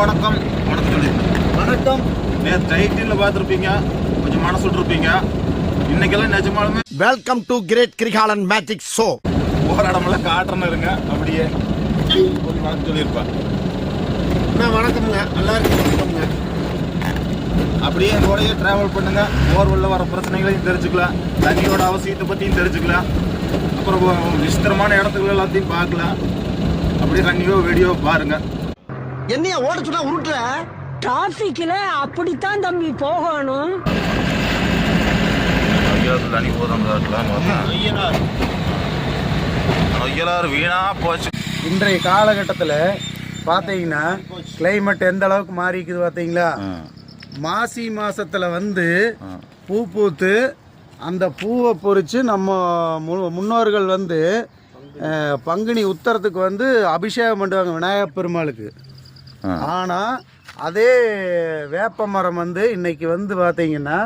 வணக்கம். வணக்கம். சொல்லி வணக்கம் நேற்று டைட்டில் பார்த்துருப்பீங்க. கொஞ்சம் மனசு விட்டுருப்பீங்க இன்னைக்கெல்லாம் நிஜமாலுமே welcome to great Kirikalan magic show போகிற இடமெல்லாம் காட்டுறன்னு இருங்க. அப்படியே ஒரு வணக்கம் சொல்லியிருப்பேன். வணக்கம்ங்க. எல்லாருக்கும் வணக்கம்ங்க. அப்படியே கூடயே டிராவல் பண்ணுங்க. போர்வெல்ல வர பிரச்சனைகளையும் தெரிஞ்சுக்கலாம். தண்ணியோட அவசியத்தை பற்றியும் தெரிஞ்சுக்கலாம். அப்புறம் விசித்திரமான இடத்துக்கு எல்லாத்தையும் பார்க்கலாம். அப்படியே கண்டிப்பா வீடியோ பாருங்க. என்னைய ஓட சொன்னா உருட்டுற? டிராஃபிக்ல அப்படித்தான் தம்பி போகணும். தண்ணி போதும் நொய்யலாறு வீணா போச்சு. இன்றைய காலகட்டத்தில் பார்த்தீங்கன்னா கிளைமேட் எந்த அளவுக்கு மாறிக்குது பார்த்தீங்களா மாசி மாசத்துல வந்து பூ பூத்து அந்த பூவை பொறிச்சு நம்ம மு- முன்னோர்கள் வந்து பங்குனி உத்தரத்துக்கு வந்து அபிஷேகம் பண்ணுவாங்க விநாயகர் பெருமாளுக்கு. ஆனால் அதே வேப்ப மரம் வந்து இன்னைக்கு வந்து பார்த்தீங்கன்னா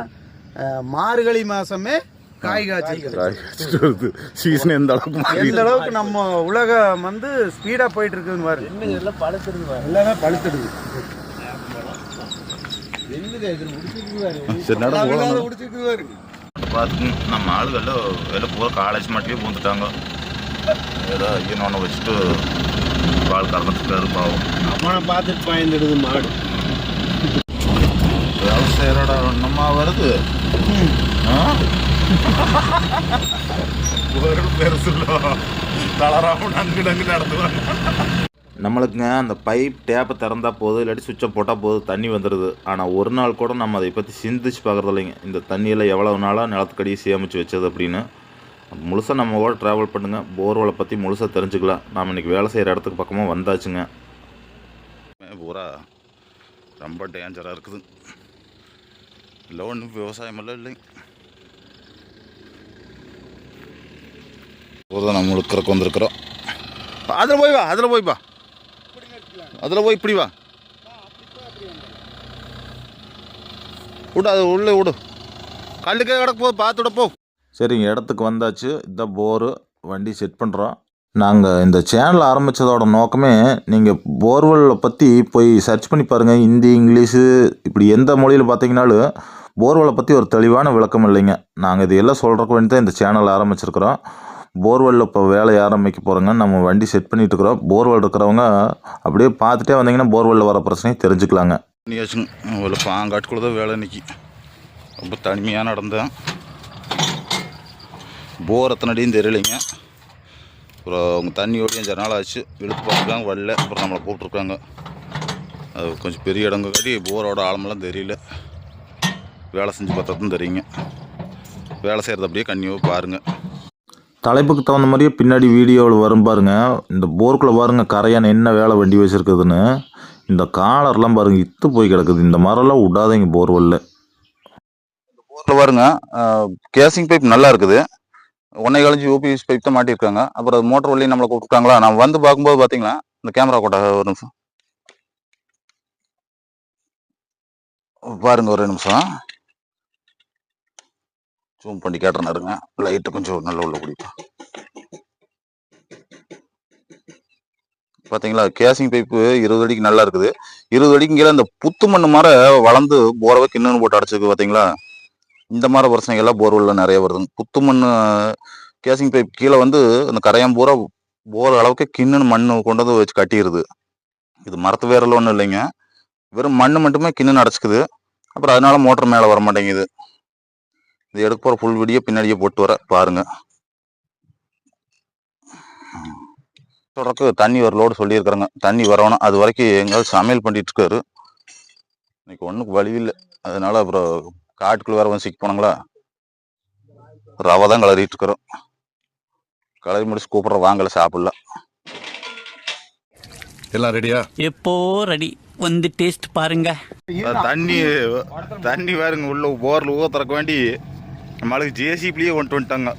மார்கழி மாசமே காய் காய்ச்சி சீசன் எந்த அளவுக்கு எந்த அளவுக்கு நம்ம உலகம் வந்து ஸ்பீடா போயிட்டு பாரு எல்லாம் பழுத்துடுது. எல்லாமே பார்த்து நம்ம ஆளுகளில் வெளில போகிற காலேஜ் மட்டுமே பூந்துட்டாங்க. ஏதோ ஐயனோன்னு வச்சுட்டு பால் கறந்துட்டு பாவம் அவனை பார்த்துட்டு பயந்துடுது மாடு. விவசாயரோட ஒன்றமா வருது? ஒரு பெருசு தளராம நங்கு நங்கு நடத்துவாங்க நம்மளுக்குங்க அந்த பைப் டேப்பை திறந்தா போதும் இல்லாட்டி சுவிட்சை போட்டால் போதும் தண்ணி வந்துடுது ஆனால் ஒரு நாள் கூட நம்ம அதை பற்றி சிந்திச்சு பார்க்குறது இல்லைங்க இந்த தண்ணியில் எவ்வளவு நாளாக நிலத்துக்கடியை சேமித்து வச்சது அப்படின்னு. முழுசாக நம்ம கூட ட்ராவல் பண்ணுங்கள் போர்வலை பற்றி முழுசாக தெரிஞ்சுக்கலாம். நாம் இன்றைக்கி வேலை செய்கிற இடத்துக்கு பக்கமாக வந்தாச்சுங்க. பூரா ரொம்ப டேஞ்சராக இருக்குது. இல்லை ஒன்றும் விவசாயமெல்லாம் இல்லைங்க ஒரு நம்ம முழுக்கிறக்கு வந்திருக்கிறோம். அதில் போய் வா அதில் போய் வா அதில் போய் இப்படி வா. விடு அது உள்ளே விடு. கல்லுக்கே கிடக்கு போது பார்த்துட போ. சரிங்க இடத்துக்கு வந்தாச்சு. இந்த போரு வண்டி செட் பண்ணுறோம் நாங்கள் இந்த சேனல் ஆரம்பித்ததோட நோக்கமே நீங்கள் போர்வெல்லை பற்றி போய் சர்ச் பண்ணி பாருங்கள் ஹிந்தி இங்கிலீஷு இப்படி எந்த மொழியில் பார்த்தீங்கனாலும் போர்வெல்லை பற்றி ஒரு தெளிவான விளக்கம் இல்லைங்க. நாங்கள் இது எல்லாம் சொல்கிறக்கு வேண்டி தான் இந்த சேனல் ஆரம்பிச்சிருக்கிறோம். போர்வெல்லில் இப்போ வேலையை ஆரம்பிக்க போகிறோங்க நம்ம வண்டி செட் பண்ணிகிட்டு இருக்கிறோம். போர்வெல் இருக்கிறவங்க அப்படியே பார்த்துட்டே வந்தீங்கன்னா போர்வெல்லில் வர பிரச்சனையும் தெரிஞ்சுக்கலாங்க. நீ வச்சுங்க தான் வேலை இன்னைக்கு. ரொம்ப தனிமையாக நடந்தேன். போர் எத்தனடியும் தெரியலைங்க. அப்புறம் அவங்க தண்ணியோடையும் நாள் ஆச்சு. இழுத்து பார்த்துருக்காங்க வரல. அப்புறம் நம்மளை கூப்பிட்ருக்காங்க அது கொஞ்சம் பெரிய இடங்க காட்டி போரோட ஆழமெல்லாம் தெரியல. வேலை செஞ்சு பார்த்தா தான் தெரியுங்க. வேலை செய்கிறது அப்படியே கண்ணியாக பாருங்கள் தலைப்புக்கு தகுந்த மாதிரியே பின்னாடி வீடியோவில் வரும் பாருங்க. இந்த போர்க்குள்ளே பாருங்க கரையான் என்ன வேலை வண்டி வச்சுருக்குதுன்னு. இந்த காலர்லாம் பாருங்க இத்து போய் கிடக்குது. இந்த மரம்லாம் விடாதீங்க போர்வெல்ல போரில் பாருங்க கேசிங் பைப் நல்லா இருக்குது. ஒன்றை கழிஞ்சு யூபிஎஸ் பைப் தான் மாட்டியிருக்காங்க. அப்புறம் மோட்டர் வழி நம்மளை கூப்பிட்டுருக்காங்களா நான் வந்து பார்க்கும்போது பார்த்தீங்களா இந்த கேமரா கோட்டை ஒரு நிமிஷம். பாருங்க ஒரு நிமிஷம். ஜூம் பண்ணி கேட்டுறேன் இருங்க. லைட்டு கொஞ்சம் நல்ல உள்ள குடிப்பேன் பார்த்தீங்களா கேசிங் பைப்பு இருபது அடிக்கு நல்லா இருக்குது. இருபது அடிக்கு கீழே இந்த புத்து மண்ணு மாதிரி வளர்ந்து போரவை கிண்ணு போட்டு அடைச்சிருக்கு பார்த்தீங்களா இந்த மாதிரி பிரச்சனைகள்லாம் போர்வெல்ல நிறைய வருதுங்க குத்து மண்ணு கேசிங் பைப் கீழே வந்து அந்த கரையான் பூரா போகிற அளவுக்கு கிண்ணுன்னு மண் கொண்டு வந்து வச்சு கட்டிடுது இது மரத்து வேரில் ஒன்றும் இல்லைங்க. வெறும் மண் மட்டுமே கிண்ணு அடைச்சிக்குது. அப்புறம் அதனால மோட்டர் மேலே வர மாட்டேங்குது. இது எடுக்க போகிற ஃபுல் வீடியோ பின்னாடியே போட்டு வர பாருங்க. தொடர்க்கு தண்ணி ஒரு லோடு சொல்லியிருக்கிறேங்க. தண்ணி வரணும் அது வரைக்கும் எங்கேயாவது சமையல் பண்ணிட்டு இருக்காரு. இன்னைக்கு ஒன்றுக்கு வழி இல்லை. அதனால அப்புறம் காட்டுக்குள்ள வேற வந்து சிக்க போனாங்களா? ரவை தான் கிளறிட்டு இருக்கிறோம் கிளறி முடிச்சு கூப்பிட்ற வாங்கல சாப்பிடலாம் எல்லாம் ரெடியா எப்போ ரெடி வந்து டேஸ்ட் பாருங்க. தண்ணி தண்ணி வேறுங்க உள்ள போரில் ஊத்துறக்கு வேண்டி நம்மளுக்கு ஜேசிபிலேயே கொண்டு வந்துட்டாங்க.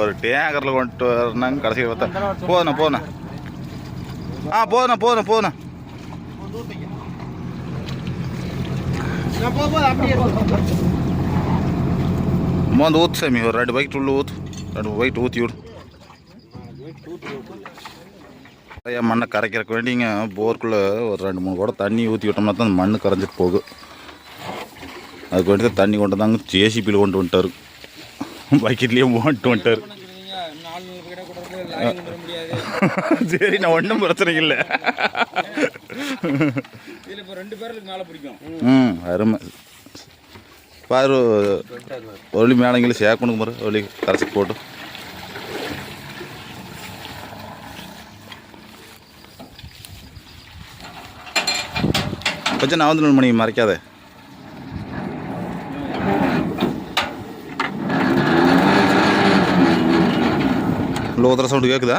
ஒரு டேங்கரில் கொண்டு வரனாங்க கடைசியில் பார்த்தா. போதுண்ணா போதுண்ணா. ஆ போதுண்ணா போதுண்ணா போதுண்ணா. ஊத்து சாமி ஒரு ரெண்டு பைக் உள்ள ஊத்து. ரெண்டு பைக் ஊற்றி விடு. நிறைய மண்ணை கரைக்கிறக்கு வேண்டிங்க. போருக்குள்ளே ஒரு ரெண்டு மூணு கூட தண்ணி ஊற்றி விட்டோம்னா தான் அந்த மண் கரைஞ்சிட்டு போகும் அதுக்கு வேண்டி தண்ணி கொண்டு வந்தாங்க. ஜேசிபியில் கொண்டு வந்துட்டார். பக்கெட்லேயே போட்டு வந்துட்டார். சரி நான் ஒன்றும் பிரச்சனை இல்லை. ம் அருமை. பாரு ஒளி மேலங்கில சேர்க்கணும் பாரு ஒளி கரைச்சி போட்டு. கொஞ்சம் நான் வந்து மணி மறைக்காதே. லோதர சவுண்டு கேட்குதா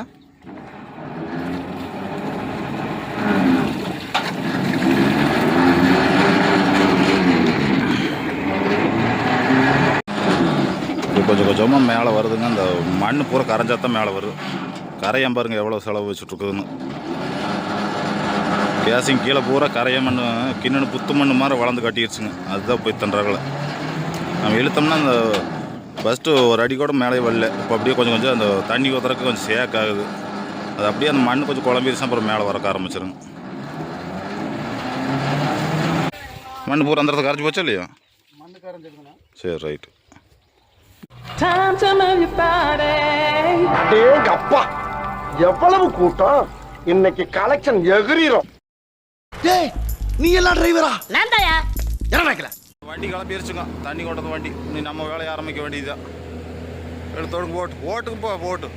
கொஞ்சம் கொஞ்சமாக மேலே வருதுங்க. அந்த மண் பூரா கரைஞ்சா தான் மேலே வருது. கரையான் பாருங்க எவ்வளோ செலவு வச்சுட்ருக்குதுன்னு கேசிங் கீழே பூரா கரைய மண் கிண்ணு புத்து மண் மாதிரி வளர்ந்து கட்டிடுச்சுங்க அதுதான் போய் தண்டுறாங்கள நம்ம இழுத்தோம்னா அந்த ஃபஸ்ட்டு ஒரு அடி கூட மேலே வரல. இப்போ அப்படியே கொஞ்சம் கொஞ்சம் அந்த தண்ணி ஊற்றுறதுக்கு கொஞ்சம் சேக் ஆகுது. அது அப்படியே அந்த மண் கொஞ்சம் குழம்பிடுச்சுன்னா அப்புறம் மேலே வரக்க ஆரம்பிச்சிருங்க. மண் பூரா அந்த இடத்துல கரைச்சி போச்சா இல்லையா? மண்ணு கரைஞ்சிருக்கணும் சரி ரைட்டு டேங்க அப்பா எவ்வளவு கூட்டம்? இன்னைக்கு கலெக்ஷன் எகிரிரும். டேய் நீ எல்லாம் டிரைவரா நான்தாயா இறங்கல வண்டி கிளம்பிருச்சுங்க தண்ணி கொண்டது வண்டி. நீ நம்ம வேலையை ஆரம்பிக்க வேண்டியதுதான். எடுத்தோடு ஓட்டு. ஓட்டுக்கு போ ஓட்டு.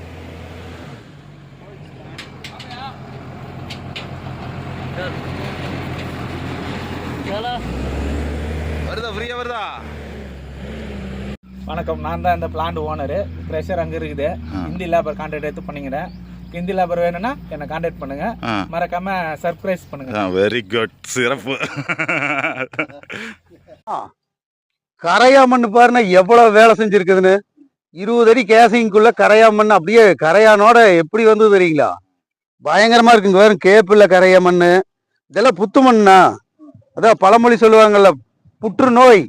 வருதா ஃப்ரீயா வருதா? வணக்கம். நான் தான் இந்த பிளான்ட் ஓனரு ப்ரெஷர் அங்கே இருக்குது. ஹிந்தி லேபர் கான்டாக்ட் எடுத்து பண்ணிக்கிறேன். ஹிந்தி லேபர் வேணும்னா என்னை கான்டாக்ட் பண்ணுங்க. மறக்காம சர்ப்ரைஸ் பண்ணுங்க. வெரி குட் சிறப்பு. கரையா மண் பாருங்க எவ்வளவு வேலை செஞ்சிருக்குதுன்னு. இருபது அடி கேசிங்குள்ள கரையா மண் அப்படியே கரையானோட எப்படி வந்து தெரியுங்களா? பயங்கரமா இருக்குங்க. வேறும் கேப்பில்ல கரையா மண் இதெல்லாம் புத்து மண்ணா அதான் பழமொழி சொல்லுவாங்கல்ல புற்றுநோய்.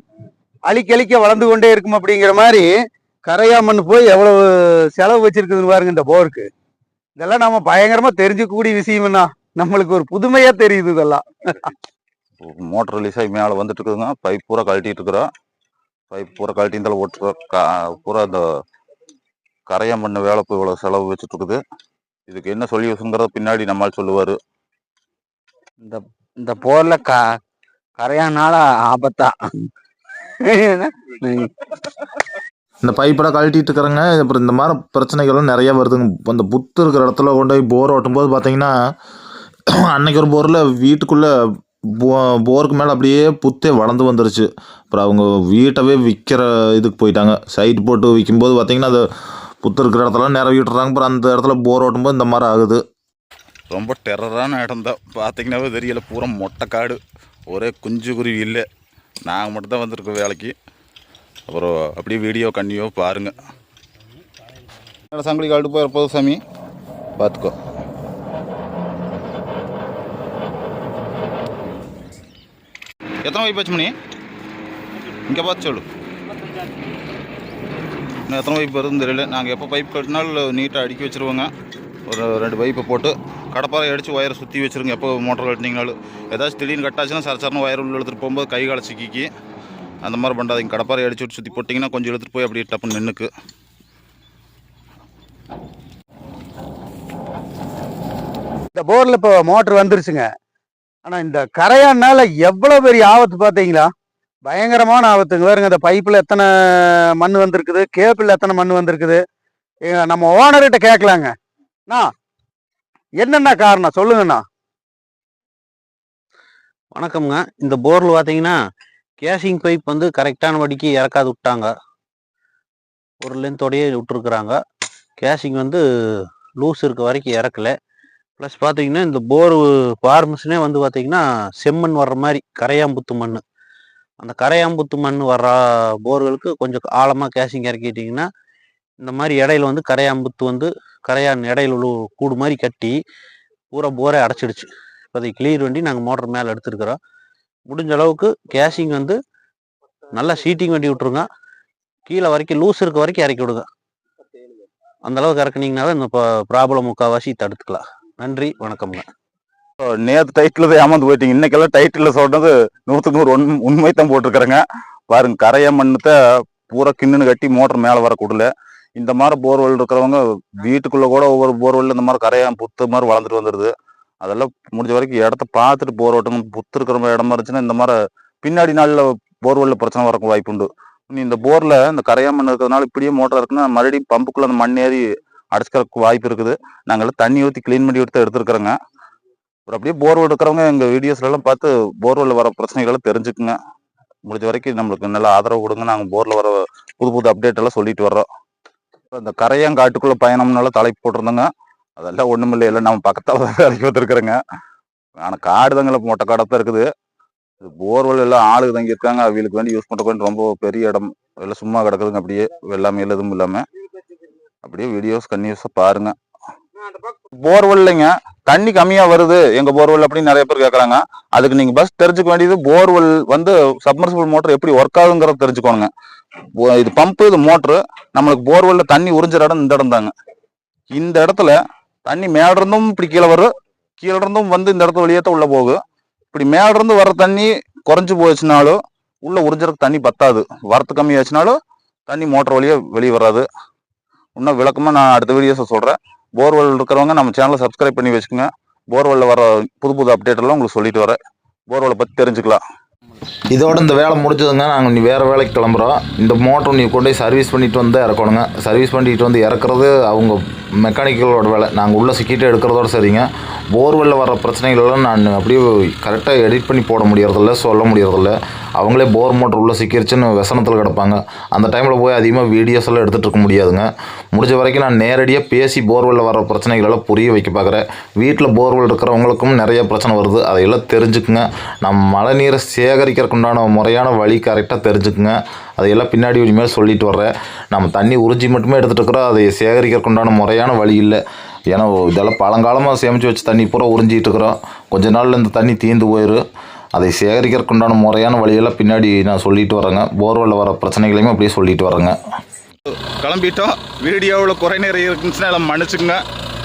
அழிக்க அழிக்க வளர்ந்து கொண்டே இருக்கும் அப்படிங்கிற மாதிரி கரையா மண் போய் எவ்வளவு செலவு வச்சிருக்குதுன்னு பாருங்க இந்த போருக்கு. இதெல்லாம் நம்ம பயங்கரமா தெரிஞ்சுக்கக்கூடிய விஷயம்னா நம்மளுக்கு ஒரு புதுமையா தெரியுது இதெல்லாம். மோட்டர் ரிலீஸ் ஆகி மேலே வந்துட்டு இருக்குதுங்க. பைப் பூரா கழட்டிட்டு இருக்கிறோம் பைப் பூரா கழட்டி இருந்தாலும் ஓட்டுறோம் பூரா இந்த கரையா மண்ணு வேலை போய் இவ்வளோ செலவு வச்சுட்டு இருக்குது. இதுக்கு என்ன சொல்யூஷனுங்கிறத பின்னாடி நம்மால் சொல்லுவார். இந்த இந்த போர்ல க கரையானால ஆபத்தா. இந்த பைப்பெல்லாம் கழட்டிட்டு இருக்கிறேங்க. அப்புறம் இந்த மாதிரி பிரச்சனைகள்லாம் நிறைய வருதுங்க. அந்த புத்து இருக்கிற இடத்துல கொண்டு போய் போர் ஓட்டும்போது பார்த்தீங்கன்னா அன்னைக்கு ஒரு போரில் வீட்டுக்குள்ளே போ போருக்கு மேலே அப்படியே புத்தே வளர்ந்து வந்துருச்சு. அப்புறம் அவங்க வீட்டவே விற்கிற இதுக்கு போயிட்டாங்க. சைட் போட்டு விற்கும்போது பார்த்தீங்கன்னா அது புத்து இருக்கிற இடத்துல நிறைய விட்டுறாங்க. அப்புறம் அந்த இடத்துல போர் ஓட்டும்போது இந்த மாதிரி ஆகுது. ரொம்ப டெரரான இடம் தான். பார்த்தீங்கன்னாவே தெரியல. பூரா மொட்டை காடு. ஒரே குஞ்சு குருவி இல்லை. நாங்கள் மட்டும் தான் வந்திருக்கோம் வேலைக்கு. அப்புறம் அப்படியே வீடியோ கண்ணியோ பாருங்கள் சங்கிலி கால்ட்டு போயிட போதும் சாமி. பார்த்துக்கோ. எத்தனை வைப் வச்சு மணி? இங்கே பார்த்து சொல்லு. இன்னும் எத்தனை பைப் வருதுன்னு தெரியல. நாங்கள் எப்போ பைப் கட்டினாலும் நீட்டாக அடுக்கி வச்சுருவோங்க. ஒரு ரெண்டு பைப்பை போட்டு. கடப்பாறை அடித்து ஒயரை சுற்றி வச்சுருங்க. எப்போ மோட்டர் கட்டினீங்கனாலும் ஏதாச்சும் திடீர்னு கட்டாச்சுன்னா சர சரணம் ஒயர் உள்ள எடுத்துகிட்டு போகும்போது கை காலை சிக்கிக்கி அந்த மாதிரி பண்ணாதீங்க. கடப்பாறை அடிச்சு விட்டு சுற்றி போட்டிங்கன்னா கொஞ்சம் எடுத்துகிட்டு போய் அப்படியே டப்புன்னு நின்றுக்கு இந்த போரில் இப்போ மோட்டர் வந்துருச்சுங்க. ஆனால் இந்த கரையானால எவ்வளோ பெரிய ஆபத்து பார்த்தீங்களா? பயங்கரமான ஆபத்துங்க. வேறுங்க இந்த பைப்பில் எத்தனை மண் வந்திருக்குது? கேப்பில் எத்தனை மண் வந்திருக்குது? நம்ம ஓனர்கிட்ட கேட்கலாங்க. அண்ணா என்னென்ன காரணம்? சொல்லுங்கண்ணா. வணக்கம்ங்க. இந்த போர்ல பார்த்தீங்கன்னா கேசிங் பைப் வந்து கரெக்டான வடிக்கு இறக்காது விட்டாங்க. ஒரு லென்த்தோடையே விட்டுருக்குறாங்க. கேசிங் வந்து லூஸ் இருக்க வரைக்கும் இறக்கல. ப்ளஸ் பார்த்தீங்கன்னா இந்த போர் ஃபார்மஸ்னே வந்து பார்த்தீங்கன்னா செம்மண் வர்ற மாதிரி கரையாம்புத்து மண் அந்த கரையாம்புத்து மண் வர்ற போர்களுக்கு கொஞ்சம் ஆழமாக கேசிங் இறக்கிட்டிங்கன்னா இந்த மாதிரி இடையில வந்து கரையாம்புத்து வந்து கரையான் இடையில உள்ள கூடு மாதிரி கட்டி பூரா போரே அடைச்சிடுச்சு. இப்போ அதை கிளியர் வண்டி நாங்கள் மோட்டர் மேலே எடுத்துருக்குறோம். முடிஞ்ச அளவுக்கு கேஷிங் வந்து நல்லா சீட்டிங் வண்டி விட்ருங்க கீழே வரைக்கும் லூஸ் இருக்க வரைக்கும் இறக்கி விடுங்க. அந்த அளவுக்கு இறக்குனீங்கனாவே இந்த ப்ராப்ளம் முக்கால்வாசி தடுத்துக்கலாம். நன்றி வணக்கம்ங்க. நேற்று டைட்டில் தான் ஏமாந்து போயிட்டீங்க. இன்னைக்கெல்லாம் டைட்டில் சொல்றது நூற்றுக்கு நூறு உண்மை உண்மை தான் போட்டிருக்கிறேங்க. பாருங்க கரைய மண்ணுத்த பூரா கிண்ணுன்னு கட்டி மோட்டர் மேலே வர கூடல. இந்த மாதிரி போர்வெல் இருக்கிறவங்க வீட்டுக்குள்ள கூட ஒவ்வொரு போர்வெல் இந்த மாதிரி கரையான் புத்து மாதிரி வளர்ந்துட்டு வந்துடுது அதெல்லாம் முடிஞ்ச வரைக்கும் இடத்த பார்த்துட்டு போர் ஓட்டணும் புத்து இருக்கிற மாதிரி இடமா இருந்துச்சுன்னா இந்த மாதிரி பின்னாடி நாளில் போர்வெல்ல பிரச்சனை வரக்கு வாய்ப்பு உண்டு. இந்த போர்ல இந்த கரையா மண் இருக்கிறதுனால இப்படியே மோட்டர் இருக்குன்னா மறுபடியும் பம்புக்குள்ள அந்த மண் ஏறி அடைச்சிக்கிறதுக்கு வாய்ப்பு இருக்குது. நாங்கள்லாம் தண்ணி ஊற்றி க்ளீன் பண்ணி எடுத்து எடுத்துருக்குறோங்க. அப்புறம் அப்படியே போர்வெல் இருக்கிறவங்க எங்கள் வீடியோஸ்லாம் பார்த்து போர்வெல்ல வர பிரச்சனைகளை தெரிஞ்சுக்குங்க. முடிஞ்ச வரைக்கும் நம்மளுக்கு நல்ல ஆதரவு கொடுங்க. நாங்கள் போரில் வர புது புது அப்டேட் எல்லாம் சொல்லிட்டு வர்றோம். அந்த கரையாங்காட்டுக்குள்ள பயணம்னால தலைப்பு போட்டிருந்தோங்க. அதெல்லாம் ஒன்றும் இல்லை இல்லை நம்ம பக்கத்தால் தான் வேலைக்கு வந்துருக்குறோங்க. ஆனால் காடு தாங்கள மொட்டை காடாக இருக்குது. இது போர்வெல் எல்லாம் ஆளுக்கு தங்கி இருக்காங்க அவங்களுக்கு வேண்டி யூஸ் பண்ணுறக்கு ரொம்ப பெரிய இடம். எல்லாம் சும்மா கிடக்குதுங்க அப்படியே. எல்லாமே எதுவும் இல்லாமல் அப்படியே வீடியோஸ் கன்னியூஸாக பாருங்க. போர்வெல்லைங்க தண்ணி கம்மியாக வருது. எங்கள் போர்வெல் அப்படின்னு நிறைய பேர் கேட்குறாங்க அதுக்கு நீங்கள் பஸ் தெரிஞ்சுக்க வேண்டியது போர்வெல் வந்து சப்மர்சிபிள் மோட்டர் எப்படி ஒர்க் ஆகுங்கிறத தெரிஞ்சுக்கோங்க இது பம்பு இது மோட்ரு நம்மளுக்கு போர்வெல்ல தண்ணி உறிஞ்சிற இடம் இந்த இடம் தாங்க. இந்த இடத்துல தண்ணி மேலிருந்தும் இப்படி கீழே வரும் கீழே இருந்தும் வந்து இந்த இடத்துல வெளியே உள்ளே போகும் இப்படி மேலிருந்து வர தண்ணி குறைஞ்சி போச்சுனாலும் உள்ளே உறிஞ்சறதுக்கு தண்ணி பத்தாது. வரத்து கம்மியாச்சுனாலும் தண்ணி மோட்டர் வழியாக வெளியே வராது. இன்னும் விளக்கமாக நான் அடுத்த வீடியோஸை சொல்கிறேன் போர்வெல் இருக்கிறவங்க நம்ம சேனலை சப்ஸ்கிரைப் பண்ணி வச்சுக்கோங்க. போர்வெல்ல வர புது புது அப்டேட் எல்லாம் உங்களுக்கு சொல்லிட்டு வரேன். போர்வெல்லை பற்றி தெரிஞ்சுக்கலாம். இதோட இந்த வேலை முடிஞ்சதுங்க. நாங்கள் நீ வேறு வேலைக்கு கிளம்புறோம். இந்த மோட்டர் நீ கொண்டு போய் சர்வீஸ் பண்ணிட்டு வந்து இறக்கணுங்க. சர்வீஸ் பண்ணிட்டு வந்து இறக்குறது அவங்க மெக்கானிக்கலோட வேலை. நாங்கள் உள்ளே சிக்கிட்டு எடுக்கிறதோட சரிங்க. போர்வெல்ல வர பிரச்சனைகளெல்லாம் நான் அப்படியே கரெக்டாக எடிட் பண்ணி போட முடியறதில்ல சொல்ல முடியறதில்ல. அவங்களே போர் மோட்டர் உள்ளே சிக்கிருச்சுன்னு விசனத்தில் கிடப்பாங்க. அந்த டைமில் போய் அதிகமாக வீடியோஸ் எல்லாம் எடுத்துகிட்டு இருக்க முடியாதுங்க. முடிஞ்ச வரைக்கும் நான் நேரடியாக பேசி போர்வெல்ல வர பிரச்சனைகளெல்லாம் புரிய வைக்க பார்க்குறேன். வீட்டில் போர்வெல் இருக்கிறவங்களுக்கும் நிறைய பிரச்சனை வருது. அதையெல்லாம் தெரிஞ்சுக்குங்க. நம்ம மழை நீரை சேகரிக்கிறதுக்கு உண்டான முறையான வழி கரெக்டாக தெரிஞ்சுக்குங்க. அதையெல்லாம் பின்னாடி இனிமேல் சொல்லிட்டு வர்றேன். நம்ம தண்ணி உறிஞ்சி மட்டுமே எடுத்துகிட்டு இருக்கிறோம். அதை சேகரிக்கிறதுக்கு உண்டான முறையான வழி இல்லை. ஏன்னா இதெல்லாம் பழங்காலமாக சேமித்து வச்ச தண்ணி பூரா உறிஞ்சிட்டு இருக்கிறோம். கொஞ்ச நாளில் இந்த தண்ணி தீர்ந்து போயிடும் அதை சேகரிக்கிறதுக்கு உண்டான முறையான வழியெல்லாம் பின்னாடி நான் சொல்லிட்டு வரேங்க. போர்வெல்ல வர பிரச்சனைகளையுமே அப்படியே சொல்லிட்டு வரேங்க. கிளம்பிட்டோம். வீடியோவில் குறை நிறைய இருக்குன்னு எல்லாம் மன்னிச்சுக்குங்க.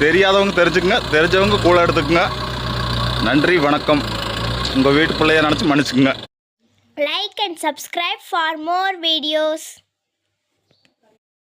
தெரியாதவங்க தெரிஞ்சுக்குங்க. தெரிஞ்சவங்க கூட எடுத்துக்குங்க. நன்றி வணக்கம். உங்கள் வீட்டு பிள்ளைய நினச்சி மன்னிச்சுக்குங்க. Like and subscribe for more videos.